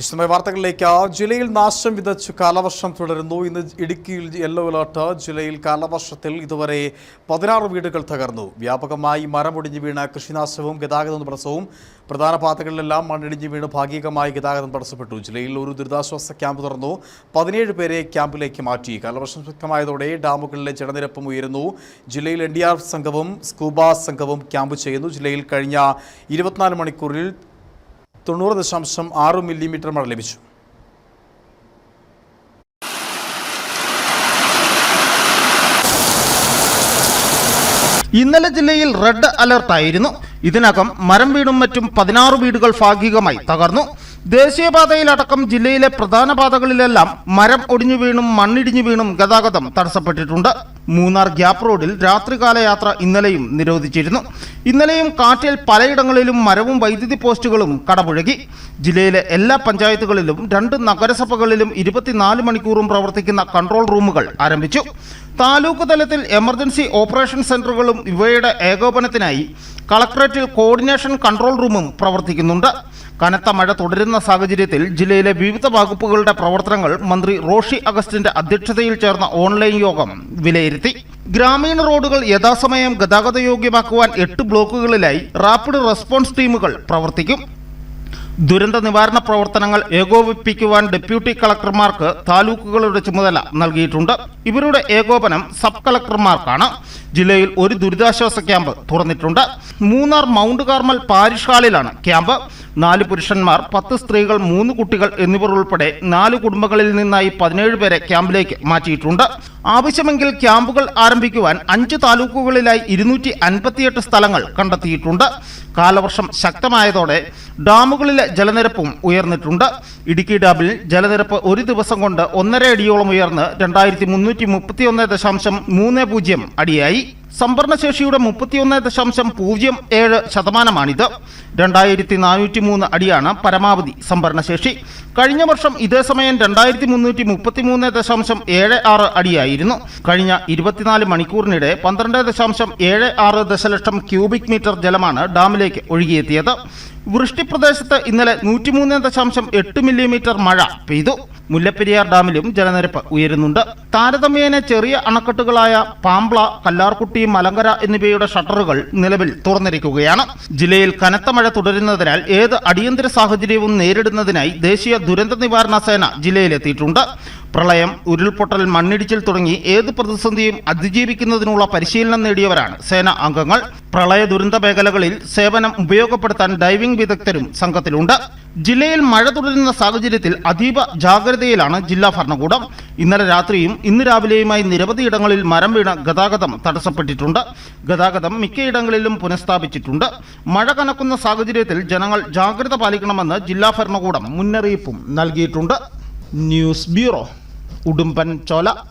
വിശദമായ വാർത്തകളിലേക്ക്. ജില്ലയിൽ നാശം വിതച്ച് കാലവർഷം തുടരുന്നു. ഇന്ന് ഇടുക്കിയിൽ യെല്ലോ അലർട്ട്. ജില്ലയിൽ കാലവർഷത്തിൽ ഇതുവരെ പതിനാറ് വീടുകൾ തകർന്നു. വ്യാപകമായി മരമൊടിഞ്ഞു വീണ കൃഷിനാശവും ഗതാഗത തടസ്സവും പ്രധാന പാതകളിലെല്ലാം മണ്ണിടിഞ്ഞു വീണ് ഭാഗികമായി ഗതാഗതം തടസ്സപ്പെട്ടു. ജില്ലയിൽ ഒരു ദുരിതാശ്വാസ ക്യാമ്പ് തുറന്നു. പതിനേഴ് പേരെ ക്യാമ്പിലേക്ക് മാറ്റി. കാലവർഷം ശക്തമായതോടെ ഡാമുകളിലെ ജലനിരപ്പും ഉയരുന്നു. ജില്ലയിൽ എൻ ഡി ആർ സംഘവും സ്കൂബ സംഘവും ക്യാമ്പ് ചെയ്യുന്നു. ജില്ലയിൽ കഴിഞ്ഞ ഇരുപത്തിനാല് മണിക്കൂറിൽ തൊണ്ണൂറ് ദശാംശം ആറ് മില്ലിമീറ്റർ മഴ ലഭിച്ചു. ഇന്നലെ ജില്ലയിൽ റെഡ് അലർട്ടായിരുന്നു. ഇതിനകം മരം വീടും മറ്റും പതിനാറ് വീടുകൾ ഭാഗികമായി തകർന്നു. ദേശീയപാതയിലടക്കം ജില്ലയിലെ പ്രധാന പാതകളിലെല്ലാം മരം ഒടിഞ്ഞു വീണും മണ്ണിടിഞ്ഞു വീണും ഗതാഗതം തടസ്സപ്പെട്ടിട്ടുണ്ട്. മൂന്നാർ ഗ്യാപ്പ് റോഡിൽ രാത്രികാല യാത്ര ഇന്നലെയും നിരോധിച്ചിരുന്നു. ഇന്നലെയും കാറ്റിൽ പലയിടങ്ങളിലും മരവും വൈദ്യുതി പോസ്റ്റുകളും കടപുഴകി. ജില്ലയിലെ എല്ലാ പഞ്ചായത്തുകളിലും രണ്ട് നഗരസഭകളിലും ഇരുപത്തിനാല് മണിക്കൂറും പ്രവർത്തിക്കുന്ന കൺട്രോൾ റൂമുകൾ ആരംഭിച്ചു. താലൂക്ക് തലത്തിൽ എമർജൻസി ഓപ്പറേഷൻ സെന്ററുകളും ഇവയുടെ ഏകോപനത്തിനായി കളക്ടറേറ്റിൽ കോർഡിനേഷൻ കൺട്രോൾ റൂമും പ്രവർത്തിക്കുന്നുണ്ട്. കനത്ത മഴ തുടരുന്ന സാഹചര്യത്തിൽ ജില്ലയിലെ വിവിധ വകുപ്പുകളുടെ പ്രവർത്തനങ്ങൾ മന്ത്രി റോഷി അഗസ്റ്റിന്റെ അധ്യക്ഷതയിൽ ചേർന്ന ഓൺലൈൻ യോഗം വിലയിരുത്തി. ഗ്രാമീണ റോഡുകൾ യഥാസമയം ഗതാഗതയോഗ്യമാക്കുവാൻ എട്ട് ബ്ലോക്കുകളിലായി റാപ്പിഡ് റെസ്പോൺസ് ടീമുകൾ പ്രവർത്തിക്കും. ദുരന്ത നിവാരണ പ്രവർത്തനങ്ങൾ ഏകോപിപ്പിക്കുവാൻ ഡെപ്യൂട്ടി കളക്ടർമാർക്ക് താലൂക്കുകളുടെ ചുമതല നൽകിയിട്ടുണ്ട്. ഇവരുടെ ഏകോപനം സബ് കളക്ടർമാർക്കാണ്. ജില്ലയിൽ ഒരു ദുരിതാശ്വാസ ക്യാമ്പ് തുറന്നിട്ടുണ്ട്. മൂന്നാർ മൗണ്ട് കാർമൽ പാരിഷ് ഹാളിലാണ് ക്യാമ്പ്. നാല് പുരുഷന്മാർ പത്ത് സ്ത്രീകൾ മൂന്ന് കുട്ടികൾ എന്നിവർ ഉൾപ്പെടെ നാല് കുടുംബങ്ങളിൽ നിന്നായി പതിനേഴ് പേരെ ക്യാമ്പിലേക്ക് മാറ്റിയിട്ടുണ്ട്. ആവശ്യമെങ്കിൽ ക്യാമ്പുകൾ ആരംഭിക്കുവാൻ അഞ്ച് താലൂക്കുകളിലായി ഇരുന്നൂറ്റി സ്ഥലങ്ങൾ കണ്ടെത്തിയിട്ടുണ്ട്. കാലവർഷം ശക്തമായതോടെ ഡാമുകളിലെ ജലനിരപ്പും ഉയർന്നിട്ടുണ്ട്. ഇടുക്കി ഡാമിൽ ജലനിരപ്പ് ഒരു ദിവസം കൊണ്ട് ഒന്നര അടിയോളം ഉയർന്ന് രണ്ടായിരത്തി മുന്നൂറ്റി മുപ്പത്തിയൊന്ന് ദശാംശം മൂന്ന് പൂജ്യം അടിയായി. സംഭരണശേഷിയുടെ മുപ്പത്തിയൊന്ന് ദശാംശം പൂജ്യം ഏഴ് ശതമാനമാണിത്. രണ്ടായിരത്തി നാനൂറ്റി മൂന്ന് അടിയാണ് പരമാവധി സംഭരണശേഷി. കഴിഞ്ഞ വർഷം ഇതേ സമയം രണ്ടായിരത്തി മുന്നൂറ്റി മുപ്പത്തി മൂന്ന് ദശാംശം ഏഴ് ആറ് അടിയായിരുന്നു. കഴിഞ്ഞ ഇരുപത്തിനാല് മണിക്കൂറിനിടെ പന്ത്രണ്ട് ദശാംശം ഏഴ് ആറ് ദശലക്ഷം ക്യൂബിക് മീറ്റർ ജലമാണ് ഡാമിലേക്ക് ഒഴുകിയെത്തിയത്. വൃഷ്ടിപ്രദേശത്ത് ഇന്നലെ നൂറ്റിമൂന്ന് ദശാംശം എട്ട് മില്ലിമീറ്റർ മഴ പെയ്തു. മുല്ലപ്പെരിയാർ ഡാമിലും ജലനിരപ്പ് ഉയരുന്നുണ്ട്. താരതമ്യേന ചെറിയ അണക്കെട്ടുകളായ പാമ്പ്ള കല്ലാർകുട്ടി മലങ്കര എന്നിവയുടെ ഷട്ടറുകൾ നിലവിൽ തുറന്നിരിക്കുകയാണ്. ജില്ലയിൽ കനത്ത മഴ തുടരുന്നതിനാൽ ഏത് അടിയന്തര സാഹചര്യവും നേരിടുന്നതിനായി ദേശീയ ദുരന്ത നിവാരണ സേന ജില്ലയിലെത്തിയിട്ടുണ്ട്. പ്രളയം ഉരുൾപൊട്ടൽ മണ്ണിടിച്ചിൽ തുടങ്ങി ഏത് പ്രതിസന്ധിയും അതിജീവിക്കുന്നതിനുള്ള പരിശീലനം നേടിയവരാണ് സേന അംഗങ്ങൾ. പ്രളയ ദുരന്ത മേഖലകളിൽ സേവനം ഉപയോഗപ്പെടുത്താൻ ഡൈവിംഗ് വിദഗ്ധരും സംഘത്തിലുണ്ട്. ജില്ലയിൽ മഴ തുടരുന്ന സാഹചര്യത്തിൽ അതീവ ജാഗ്രതയിലാണ് ജില്ലാ ഭരണകൂടം. ഇന്നലെ രാത്രിയും ഇന്ന് രാവിലെയുമായി നിരവധിയിടങ്ങളിൽ മരം വീണ ഗതാഗതം തടസ്സപ്പെട്ടിട്ടുണ്ട്. ഗതാഗതം മിക്കയിടങ്ങളിലും പുനഃസ്ഥാപിച്ചിട്ടുണ്ട്. മഴ കനക്കുന്ന സാഹചര്യത്തിൽ ജനങ്ങൾ ജാഗ്രത പാലിക്കണമെന്ന് ജില്ലാ ഭരണകൂടം മുന്നറിയിപ്പും നൽകിയിട്ടുണ്ട്. News bureau. udumpan colak